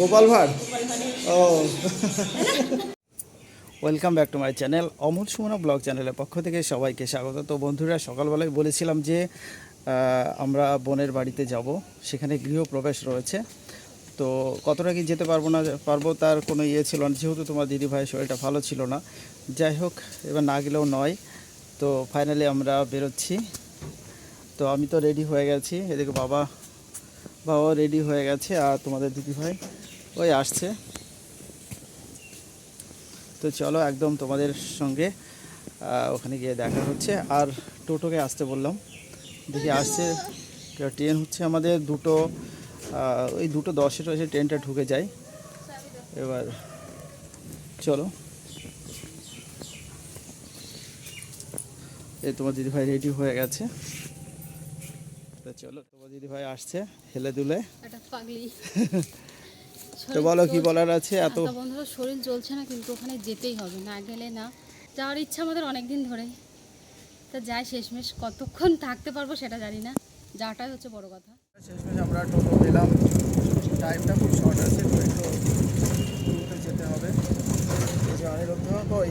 Gopal Bhar? O. Welcome back to my channel Amal Sumana blog চ্যানেলের পক্ষ থেকে সবাইকে স্বাগত। তো বন্ধুরা, সকালবেলায় বলেছিলাম যে আমরা বোনের বাড়িতে যাব, সেখানে গৃহপ্রবেশ রয়েছে। তো কতটা কি যেতে পারব না, পারব তার কোনো ইয়ে ছিল না, যেহেতু তোমার দিদি ভাইয়ের শরীরটা ভালো ছিল না। যাই হোক, এবার না গেলেও নয়। তো ফাইনালি আমরা বেরোচ্ছি। তো আমি তো রেডি হয়ে গেছি। এদিকে বাবা, বাবাও রেডি হয়ে গেছে, আর তোমাদের দিদি ভাই? ওই আসছে। তো চলো একদম তোমাদের সঙ্গে ওখানে গিয়ে দেখা হচ্ছে। আর টোটোকে আসতে বললাম। দেখি আসছে ট্রেন হচ্ছে আমাদের দুটো ওই দুটো দশে রয়েছে ট্রেনটা ঢুকে যায়। এবার চলো। এই তোমার দিদিভাই রেডি হয়ে গেছে। তো চলো তোমার দিদিভাই আসছে হেলে দুলে। পাগলি। তো বলো কি বলার আছে? এত এত বন্ধুরা শরীর চলছে না কিন্তু ওখানে যেতেই হবে না গেলে না। যাওয়ার ইচ্ছা আমাদের অনেক দিন ধরে। তা যাই শেষমেশ কতক্ষণ থাকতে পারব সেটা জানি না। যাওয়াটাই হচ্ছে বড় কথা। শেষমেশ আমরা টোটো পেলাম। টাইমটা খুব শর্ট আছে তো একটু যেতে হবে। এই যে অনিরুদ্ধ কই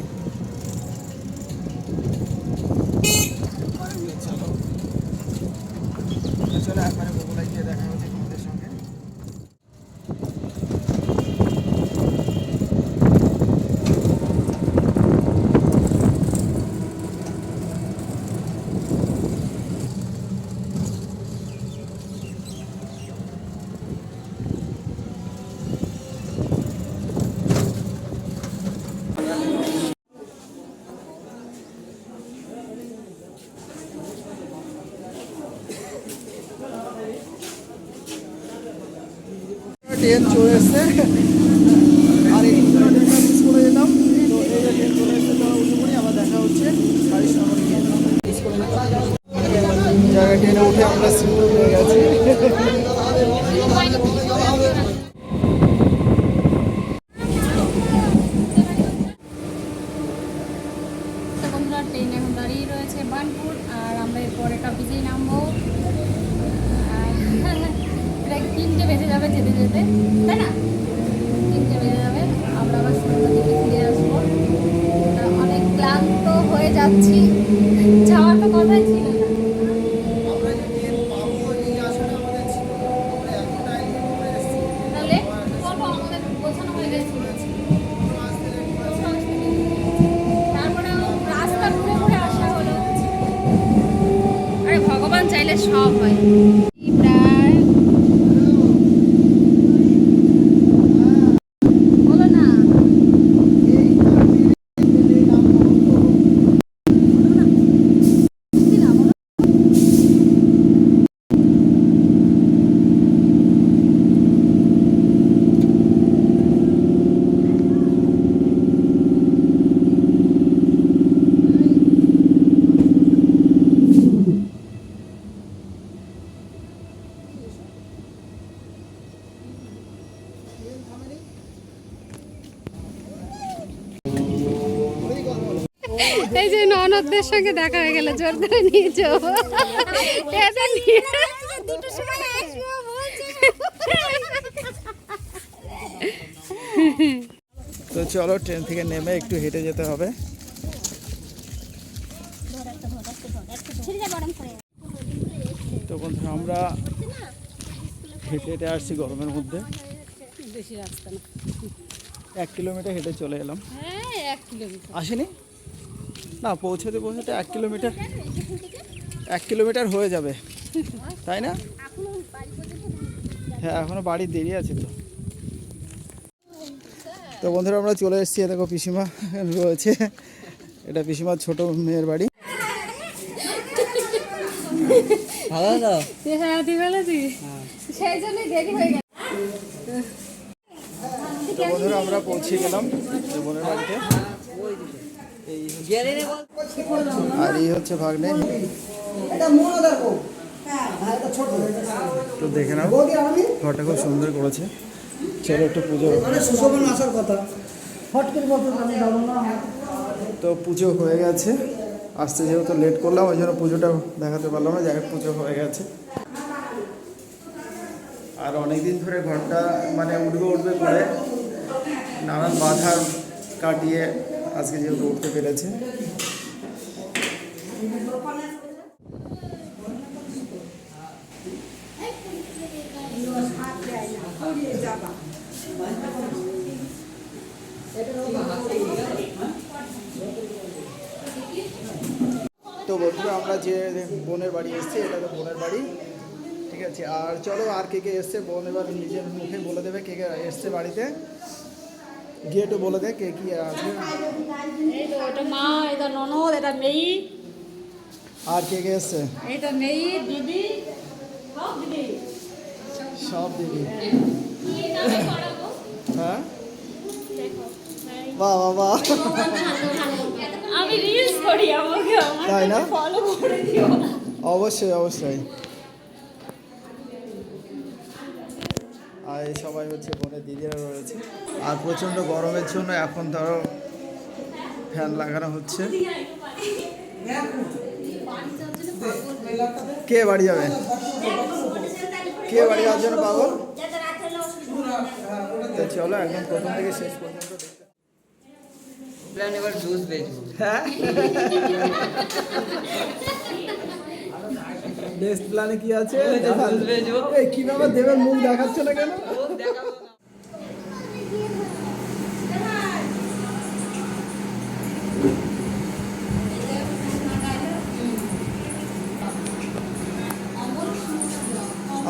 চলো তো চলো একবারে বগুড়ায় গিয়ে দেখা হচ্ছে তোমাদের সঙ্গে ট্রেন চলে এসছে। আর এই মিস করে যেতাম তো এই যে ট্রেন চলে এসছে, তারা উঠে পড়ি আবার দেখা হচ্ছে। সাড়ে জায়গায় ট্রেনে উঠে আমরা সিঙ্গুর হয়ে গেছি। jovem. এই যে ননদদের সঙ্গে দেখা হয়ে গেল জোর ধরে নিয়ে এদের তো চলো ট্রেন থেকে নেমে একটু হেঁটে যেতে হবে। তো বন্ধুরা আমরা হেঁটে হেঁটে আসছি গরমের মধ্যে। বেশি রাস্তা না। এক কিলোমিটার হেঁটে চলে এলাম। হ্যাঁ এক কিলোমিটার। আসেনি? না পৌঁছতে পৌঁছতে এক কিলোমিটার এক কিলোমিটার হয়ে যাবে। তাই না? হ্যাঁ এখনও বাড়ির দেরি আছে তো। তো বন্ধুরা আমরা চলে এসেছি দেখো পিসিমা রয়েছে। এটা পিসিমার ছোট মেয়ের বাড়ি। ভালো তো হ্যাঁ তুই বলেছি সেই জন্যই দেরি হয়ে গেল। বন্ধুরা আমরা পৌঁছে গেলাম। বোনের বাড়িতে। এই আর এই হচ্ছে ভাগ্নে। তো দেখে নাও ঘরটা খুব সুন্দর করেছে। চলো একটু পুজো। সুশোভন আসার কথা। ফট করে বলতো আমি যাব না। তো পুজো হয়ে গেছে। আসতে যেহেতু লেট করলাম ওই জন্য পুজোটা দেখাতে পারলাম না যাই পুজো হয়ে গেছে। আর অনেক দিন ধরে ঘরটা মানে উঠবে উঠবে করে নানান বাধা কাটিয়ে আজকে যেহেতু উঠতে পেরেছে। তো বন্ধুরা, আমরা যে বোনের বাড়ি এসেছি, এটা তো বোনের বাড়ি। ঠিক আছে, আর চলো আর কে কে এসছে, বোন এবার নিজের মুখে বলে দেবে কে কে এসছে বাড়িতে। গিয়ে একটু বলে দে কে কি আছে? এই তো এটা মা এটা ননদ এটা মেয়ে। আর কে কে এসছে এটা মেয়ে দিদি সব দিদি। সব দিদি। হ্যাঁ? বাহ বাহ বাহ। আমি রিলস করি আমাকে তাই না? ফলো করে দিও। অবশ্যই অবশ্যই। সবাই হচ্ছে বোনের দিদিরা রয়েছে। আর প্রচণ্ড গরমের জন্য এখন ধরো ফ্যান লাগানো হচ্ছে। কে বাড়ি যাবে? কে বাড়ি যাওয়ার জন্য তো চলো একদম প্রথম থেকে শেষ পর্যন্ত প্ল্যান এবার জুস হ্যাঁ? বেস্ট প্ল্যানে কি আছে? এই কি ব্যাপার দেবের মুখ দেখাচ্ছে না কেন?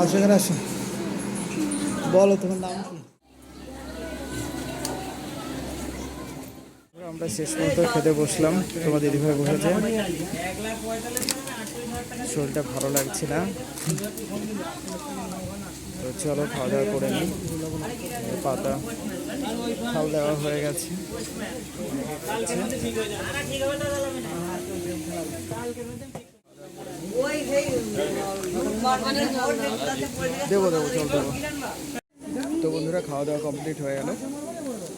আসো এখানে আসো। বলো তোমার নাম কি? আমরা শেষ পর্যন্ত খেতে বসলাম। তোমার দিদিভাই বসেছে। শরীরটা ভালো লাগছে না। তো চলো খাওয়া দাওয়া করে নিই। পাতা খাল দেওয়া হয়ে গেছে। দেবো দেবো, চল, দেবো। তো বন্ধুরা, খাওয়া দাওয়া কমপ্লিট হয়ে গেল।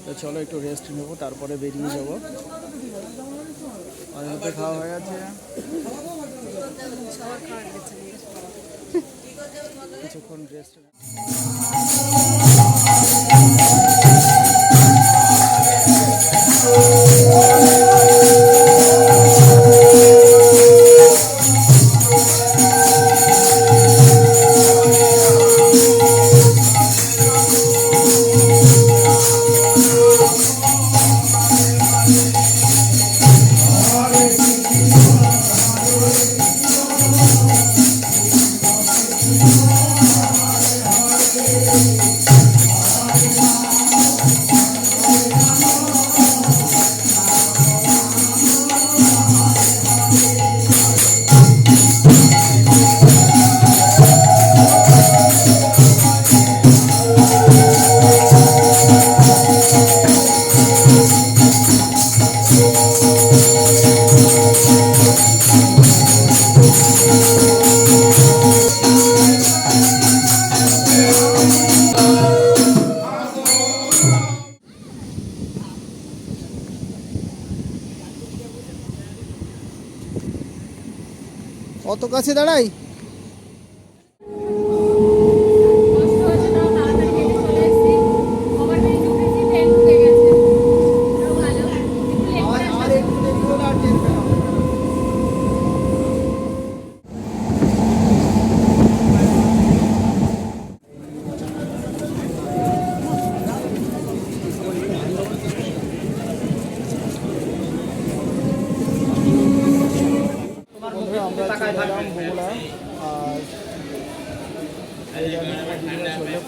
তো চলো একটু রেস্ট নেব, তারপরে বেরিয়ে যাব। অনেকটা খাওয়া হয়ে গেছে। কিছুক্ষণ রেস্ট অত কাছে দাঁড়াই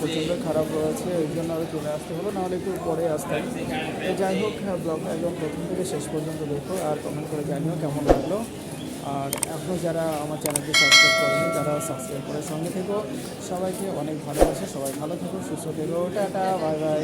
প্রচণ্ড খারাপ রয়েছে ওই জন্য আরও চলে আসতে হলো, নাহলে একটু পরে আসতাম। তো যাই হোক ব্লগটা একদম প্রথম থেকে শেষ পর্যন্ত দেখো, আর কমেন্ট করে জানিও কেমন লাগল। আর এখনও যারা আমার চ্যানেলটি সাবস্ক্রাইব করেনি তারা সাবস্ক্রাইব করে সঙ্গে থেকো। সবাইকে অনেক ভালোবাসে, সবাই ভালো থেকো, সুস্থ থেকো। Tata bye bye